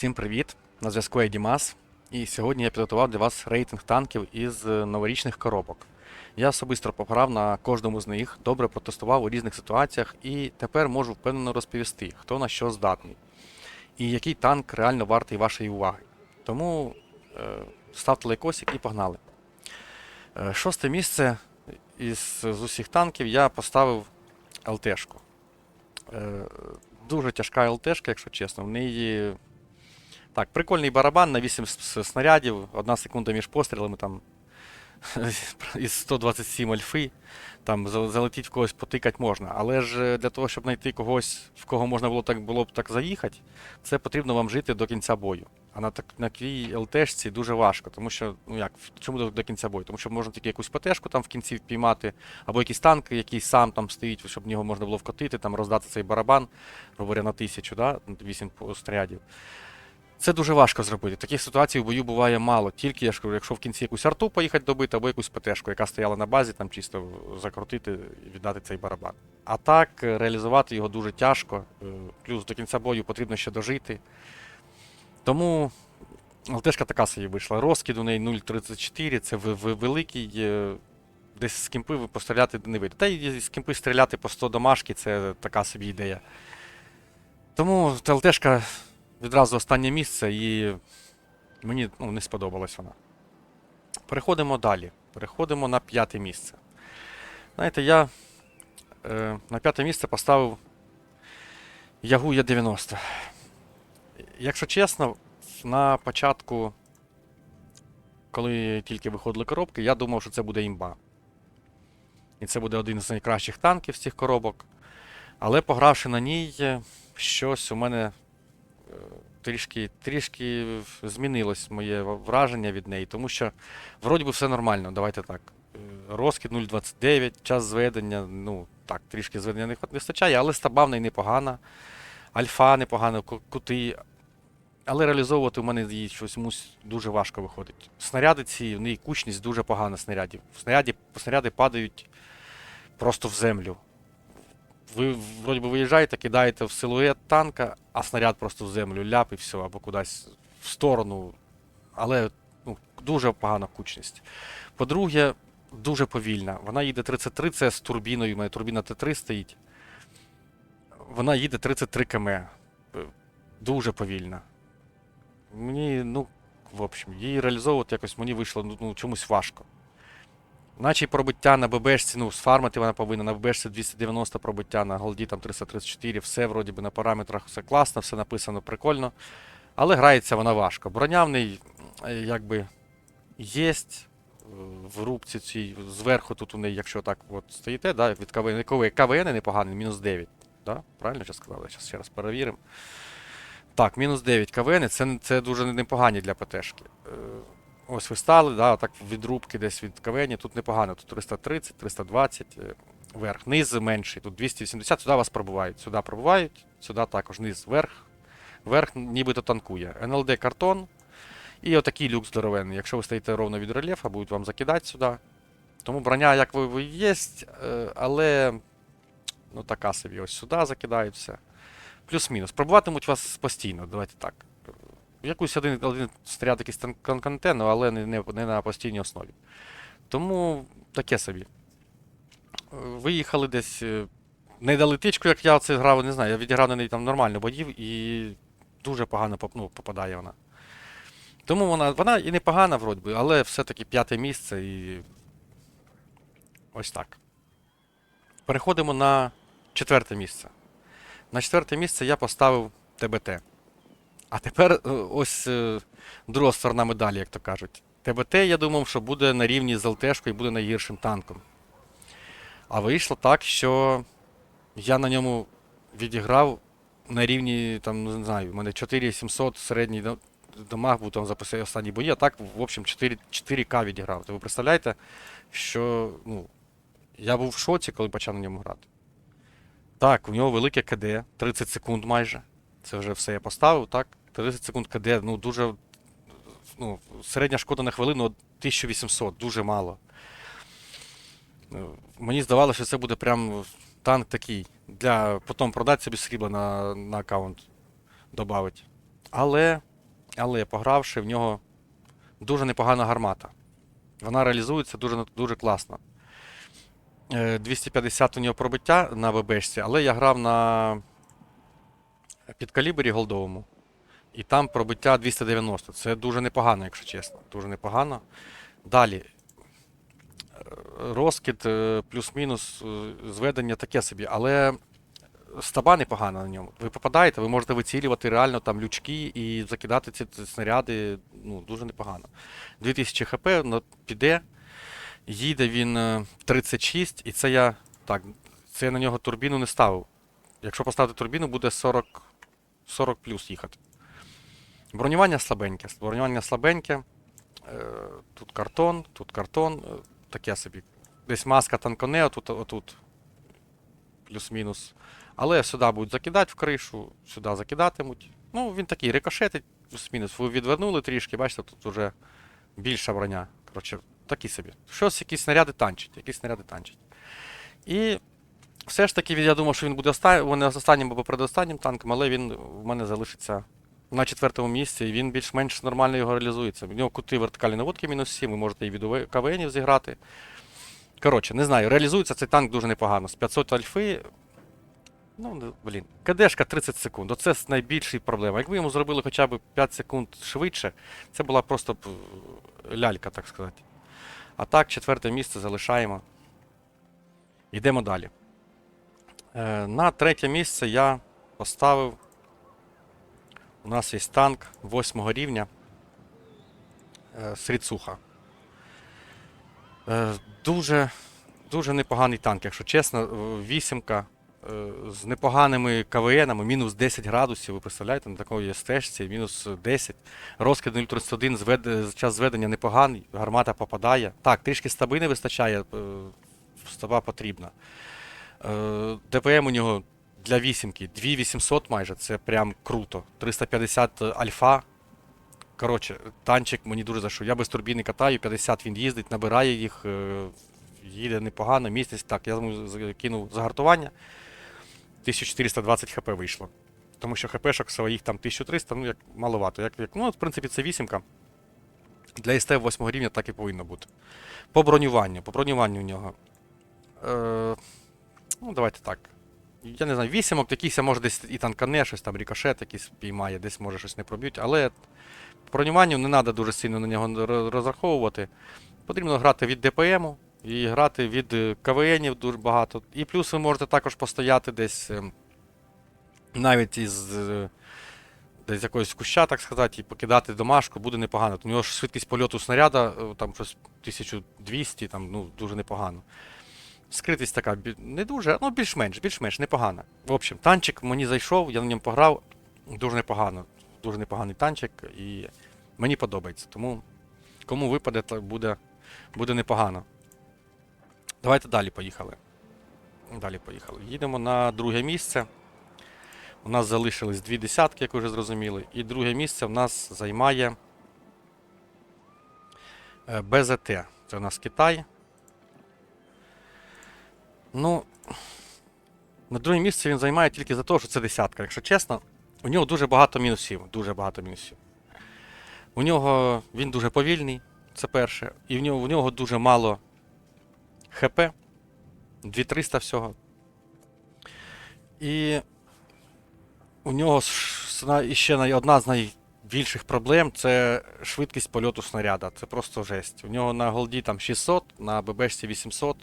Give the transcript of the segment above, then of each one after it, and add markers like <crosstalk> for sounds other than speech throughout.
Всім привіт! На зв'язку я Дімас. І сьогодні я підготував для вас рейтинг танків із е, новорічних коробок. Я особисто пограв на кожному з них, добре протестував у різних ситуаціях і тепер можу впевнено розповісти, хто на що здатний. І який танк реально вартий вашої уваги. Тому е, ставте лайкосик і погнали. Е, шосте місце із з усіх танків я поставив ЛТшку. Е, дуже тяжка ЛТшка, якщо чесно. В неї так, прикольний барабан на 8 с- с- снарядів, одна секунда між пострілами там <laughs> із 127 альфи. Там залетіть в когось потикати можна. Але ж е, для того, щоб знайти когось, в кого можна було так було б так заїхати, це потрібно вам жити до кінця бою. А на так ЛТшці дуже важко, тому що, ну як, чому до, до кінця бою? Тому що можна тільки якусь ПТшку там в кінці впіймати, або якийсь танк, який сам там стоїть, щоб в нього можна було вкотити, там роздати цей барабан, говоря, на тисячу, да? 8 снарядів. Це дуже важко зробити. Таких ситуацій в бою буває мало. Тільки я ж кажу, якщо в кінці якусь арту поїхати добити, або якусь ПТшку, яка стояла на базі, там чисто закрутити і віддати цей барабан. А так е, реалізувати його дуже тяжко. е, Плюс до кінця бою потрібно ще дожити. Тому ЛТшка така собі вийшла. Розкид у неї 0,34, це великий. е, Десь з кімпи постріляти не вийде. Та й з кімпи стріляти по 100 домашки це така собі ідея. Тому ТЛТшка відразу останнє місце і мені ну, не сподобалась вона. Переходимо далі. Переходимо на п'яте місце. Знаєте, я е, на п'яте місце поставив Ягу Є90. Якщо чесно, на початку, коли тільки виходили коробки, я думав, що це буде імба. І це буде один з найкращих танків з цих коробок. Але погравши на ній, щось у мене трішки, трішки змінилось моє враження від неї, тому що вроді би все нормально, давайте так. Е, Розкид 0,29, час зведення, ну так, трішки зведення не вистачає, але стаба в неї непогана. Альфа непогана, ку- кути. Але реалізовувати у мене її щось дуже важко виходить. Снаряди ці, в неї кучність дуже погана снарядів. Снаряді, снаряди падають просто в землю. Ви вроді би виїжджаєте, кидаєте в силует танка, а снаряд просто в землю ляп і все, або кудись в сторону. Але ну, дуже погана кучність. По-друге, дуже повільна. Вона їде 33, це з турбіною. У мене турбіна Т3 стоїть. Вона їде 33 км. Дуже повільна. Мені, ну, в общем, її реалізовувати якось мені вийшло ну, чомусь важко. Наче пробиття на ББшці, ну, сфармити вона повинна, на ББшці 290 пробиття, на голді там 334, все вроді би на параметрах все класно, все написано прикольно. Але грається вона важко. Броня в неї е, якби є в рубці цій, зверху тут у неї, якщо так от стоїте, да, від КВН, КВН, непоганий, мінус 9. Да? Правильно я сказав? Зараз ще раз перевіримо. Так, мінус 9 КВН, це, це дуже непогані для ПТшки. Ось ви стали, да, так від рубки десь від КВН, тут непогано, тут 330, 320, е, верх, низ менший, тут 280, сюди вас пробувають. Сюди пробувають, сюди також низ, верх, верх нібито танкує. НЛД картон і отакий люк здоровенний. Якщо ви стоїте ровно від рельєфа, будуть вам закидати сюди. Тому броня, як ви, ви є, е, але ну така собі, ось сюди закидають все. Плюс-мінус. Пробуватимуть вас постійно, давайте так. Якусь один, один снаряд якийсь контент, але не, не, не на постійній основі. Тому таке собі. Виїхали десь. е, Не дали тичку, як я це грав, не знаю. Я відіграв на неї там нормально боїв і дуже погано ну, попадає вона. Тому вона, вона і непогана, вроді би, але все-таки п'яте місце і. Ось так. Переходимо на четверте місце. На четверте місце я поставив ТБТ. А тепер е, ось е, друга сторона медалі, як то кажуть. ТБТ, я думав, що буде на рівні з ЛТшкою і буде найгіршим танком. А вийшло так, що я на ньому відіграв на рівні, там, не знаю, у мене 4700 середній дамаг був там за пос- останні бої, а так, в общем, 4, 4К відіграв. То ви представляєте, що ну, я був в шоці, коли почав на ньому грати. Так, у нього велике КД, 30 секунд майже. Це вже все я поставив, так? 30 секунд КД, ну дуже. Ну, середня шкода на хвилину 1800, дуже мало. Е, Мені здавалося, що це буде прям танк такий. Для потім продати собі срібла на, на аккаунт. Добавить. Але Але погравши, в нього дуже непогана гармата. Вона реалізується дуже, дуже класно. Е, 250 у нього пробиття на ББшці, але я грав на підкалібері голдовому. І там пробиття 290. Це дуже непогано, якщо чесно. Дуже непогано. Далі. Е, Розкид е, плюс-мінус е, зведення таке собі, але стаба непогана на ньому. Ви попадаєте, ви можете вицілювати реально там лючки і закидати ці, снаряди ну, дуже непогано. 2000 хп піде. Їде він е, 36, і це я. Так, це я на нього турбіну не ставив. Якщо поставити турбіну, буде 40, 40 плюс їхати. Бронювання слабеньке. Бронювання слабеньке. Е, тут картон, тут картон, е, таке собі. Десь маска танконе, отут, отут. Плюс-мінус. Але сюди будуть закидати в кришу, сюди закидатимуть. Ну, він такий рикошетить, плюс-мінус. Ви відвернули трішки, бачите, тут вже більша броня. Коротше, такі собі. Щось, якісь снаряди танчить, якісь снаряди танчить. І все ж таки, я думав, що він буде оста... не останнім або передостаннім танком, але він в мене залишиться на четвертому місці, і він більш-менш нормально його реалізується. У нього кути вертикальні наводки мінус 7, ви можете і від КВНів зіграти. Коротше, не знаю, реалізується цей танк дуже непогано. З 500 альфи. Ну, блін, КДшка 30 секунд. Оце найбільша проблема. Якби йому зробили хоча б 5 секунд швидше, це була просто б е, лялька, так сказати. А так, четверте місце залишаємо. Йдемо далі. Е, на третє місце я поставив. У нас є танк 8 рівня. Е, Сріцуха. Е, дуже, дуже непоганий танк, якщо чесно. Е, Вісімка з непоганими КВНами, мінус 10 градусів, ви представляєте, на такої стежці, мінус 10. Розкид 031, звед... час зведення непоганий, гармата попадає. Так, трішки стаби не вистачає, стаба потрібна. ДПМ у нього для вісімки 2800 майже, це прям круто. 350 альфа. Коротше, танчик мені дуже зайшов. Я без турбіни катаю, 50 він їздить, набирає їх, е, їде непогано, місяць. Так, я закинув загартування. 1420 хп вийшло. Тому що хпшок своїх там 1300, ну як маловато. Як, як, ну, в принципі, це вісімка. Для СТ 8 рівня так і повинно бути. По бронюванню. По бронюванню у нього. Е, ну, давайте так. Я не знаю, вісімок, якийсь, може десь і танкане, щось там рікошет якийсь піймає, десь може щось не проб'ють, але по бронюванню не треба дуже сильно на нього розраховувати. Потрібно грати від ДПМу і грати від е, КВНів дуже багато. І плюс ви можете також постояти десь ем, навіть із е, з якогось куща, так сказати, і покидати домашку буде непогано. У нього ж швидкість польоту снаряда е, там щось 1200, там, ну, дуже непогано. Скритість така не дуже, ну більш-менш, більш-менш непогана. В общем, танчик мені зайшов, я на ньому пограв. Дуже непогано. Дуже непоганий танчик, і мені подобається. Тому кому випаде, то буде, буде непогано. Давайте далі поїхали. Далі поїхали. Їдемо на друге місце. У нас залишились дві десятки, як ви вже зрозуміли. І друге місце в нас займає е, БЗТ. Це у нас Китай. Ну, на друге місце він займає тільки за те, що це десятка. Якщо чесно, у нього дуже багато мінусів. Дуже багато мінусів. У нього він дуже повільний, це перше. І в нього, в нього дуже мало ХП. 2300 всього. І у нього най- одна з найбільших проблем це швидкість польоту снаряда. Це просто жесть. У нього на голді там 600, на ББшці 800.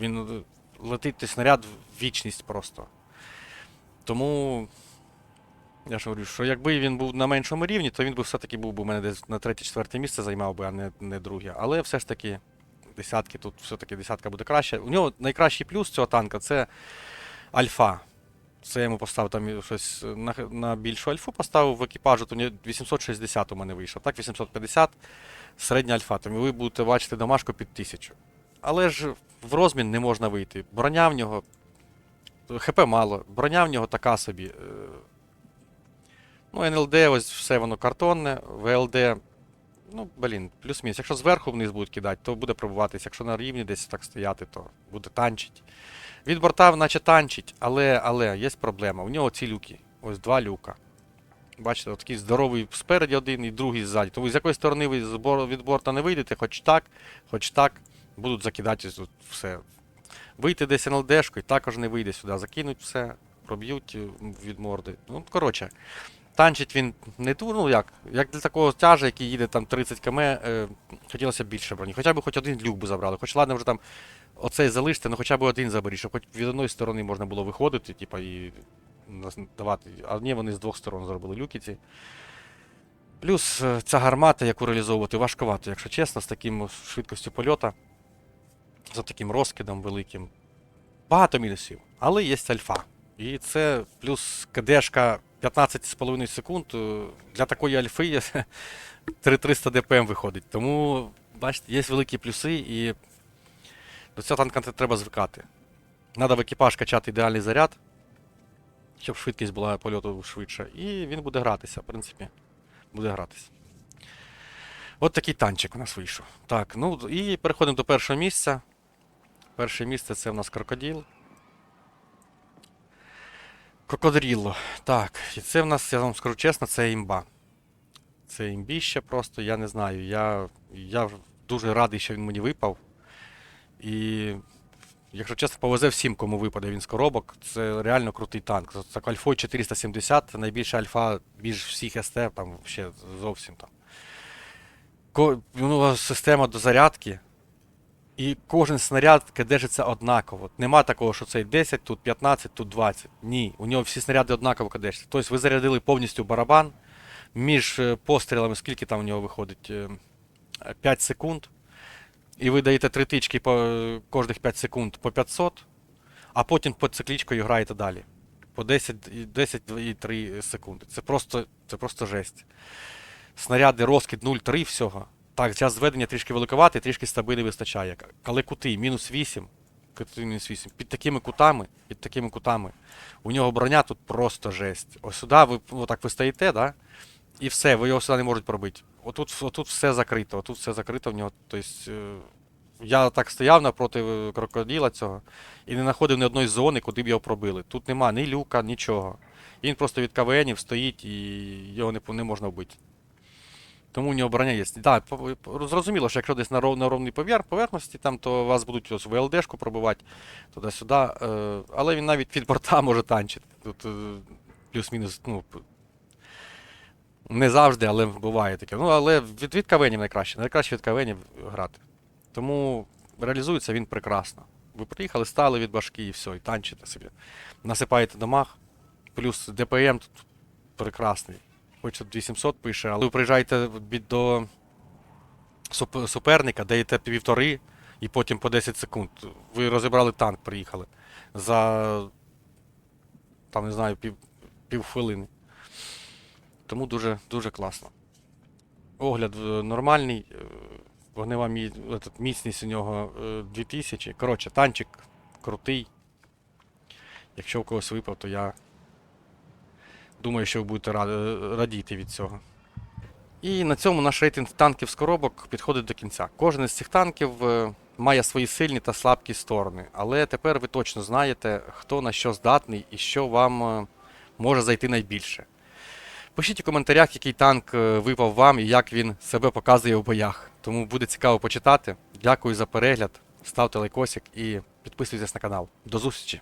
Він летить той снаряд в вічність просто. Тому. Я ж говорю, що якби він був на меншому рівні, то він би все-таки був би у мене десь на третє-четверте місце займав би, а не, не друге. Але все ж таки десятки тут все-таки десятка буде краще. У нього найкращий плюс цього танка це альфа. Це я йому поставив там щось на, на більшу альфу поставив в екіпажу, то 860 у мене вийшов. Так, 850 середня альфа. Тому ви будете бачити домашку під 1000. Але ж в розмін не можна вийти. Броня в нього. ХП мало. Броня в нього така собі. е, Ну, НЛД, ось все воно картонне, ВЛД. Ну, блін, плюс-мінус. Якщо зверху вниз будуть кидати, то буде пробуватися. Якщо на рівні десь так стояти, то буде танчить. Від борта, наче танчить, але, але є проблема. У нього ці люки. Ось два люка. Бачите, такий здоровий спереді один і другий ззаді. Тому з якої сторони ви від борта не вийдете, хоч так, хоч так, будуть закидати тут все. Вийти десь НЛДшкою, також не вийде сюди, закинуть все, проб'ють е, від морди. Ну, коротше, танчить він не ту, ну як, як для такого тяжа, який їде там 30 км, е, хотілося б більше броні. Хоча б хоч один люк би забрали. Хоч ладно, вже там оцей залиште, ну хоча б один заберіть, щоб хоч від одної сторони можна було виходити, типа, і давати. А ні, вони з двох сторон зробили люки ці. Плюс е, ця гармата, яку реалізовувати, важковато, якщо чесно, з таким швидкістю польота, з таким розкидом великим. Багато мінусів, але є альфа. І це плюс КДшка 15,5 секунд. е, Для такої альфи є <laughs> 3300 ДПМ виходить. Тому, бачите, є великі плюси, і до цього танка треба звикати. Треба в екіпаж качати ідеальний заряд, щоб швидкість була польоту швидша. І він буде гратися, в принципі. Буде гратися. От такий танчик у нас вийшов. Так, ну і переходимо до першого місця. Перше місце це у нас крокодил. Крокодрілло. Так, і це в нас, я вам скажу чесно, це імба. Це імбіще просто, я не знаю. Я, я дуже радий, що він мені випав. І, якщо чесно, повезе всім, кому випаде він з коробок. Це реально крутий танк. З так альфою 470, найбільша альфа більш всіх СТ, там ще зовсім там. Ко, у нього система до зарядки. І кожен снаряд кидешиться однаково. Нема такого, що цей 10, тут 15, тут 20. Ні, у нього всі снаряди однаково кидешться. Тобто ви зарядили повністю барабан. Між е, пострілами, скільки там у нього виходить? Е, 5 секунд. І ви даєте три тички по е, кожних 5 секунд по 500, а потім по циклічкою граєте далі. По 10 10 і 3 секунди. Це просто, це просто жесть. Снаряди розкид 0,3 всього. Так, час зведення трішки великоватий, трішки стаби вистачає. Але кути мінус 8. Кути мінус 8. Під такими кутами, під такими кутами. У нього броня тут просто жесть. Ось сюди ви отак ви стоїте, да? І все, ви його сюди не можуть пробити. Отут, отут все закрито, отут все закрито в нього. Тобто, е, я так стояв напроти е, крокодила цього і не знаходив ні одної зони, куди б його пробили. Тут нема ні люка, нічого. Він просто від КВНів стоїть і його не, не можна вбити. Тому нього броня є. Да, зрозуміло, що якщо десь на, ров, на ровній повер, поверхності, там, то вас будуть ось ВЛДшку пробивати туди-сюди. Е, але він навіть від борта <laughs> може танчити. Тут е, плюс-мінус, ну, не завжди, але буває таке. Ну, але від, від кавенів найкраще. Найкраще від кавенів грати. Тому реалізується він прекрасно. Ви приїхали, стали від башки і все, і танчите собі. Насипаєте домах. Плюс ДПМ тут прекрасний. Хоч тут 800 пише, але ви приїжджаєте до суперника, даєте півтори і потім по 10 секунд. Ви розібрали танк, приїхали. За там, не знаю, пів, півхвилини. Тому дуже, дуже класно. Огляд е, нормальний. е, Вогнева мі... міцність у нього е, 2000. Коротше, танчик крутий. Якщо у когось випав, то я думаю, що ви будете радіти від цього. І на цьому наш рейтинг танків з коробок підходить до кінця. Кожен із цих танків е, має свої сильні та слабкі сторони. Але тепер ви точно знаєте, хто на що здатний і що вам е, може зайти найбільше. Пишіть у коментарях, який танк е, випав вам і як він себе показує у боях. Тому буде цікаво почитати. Дякую за перегляд. Ставте лайкосик і підписуйтесь на канал. До зустрічі!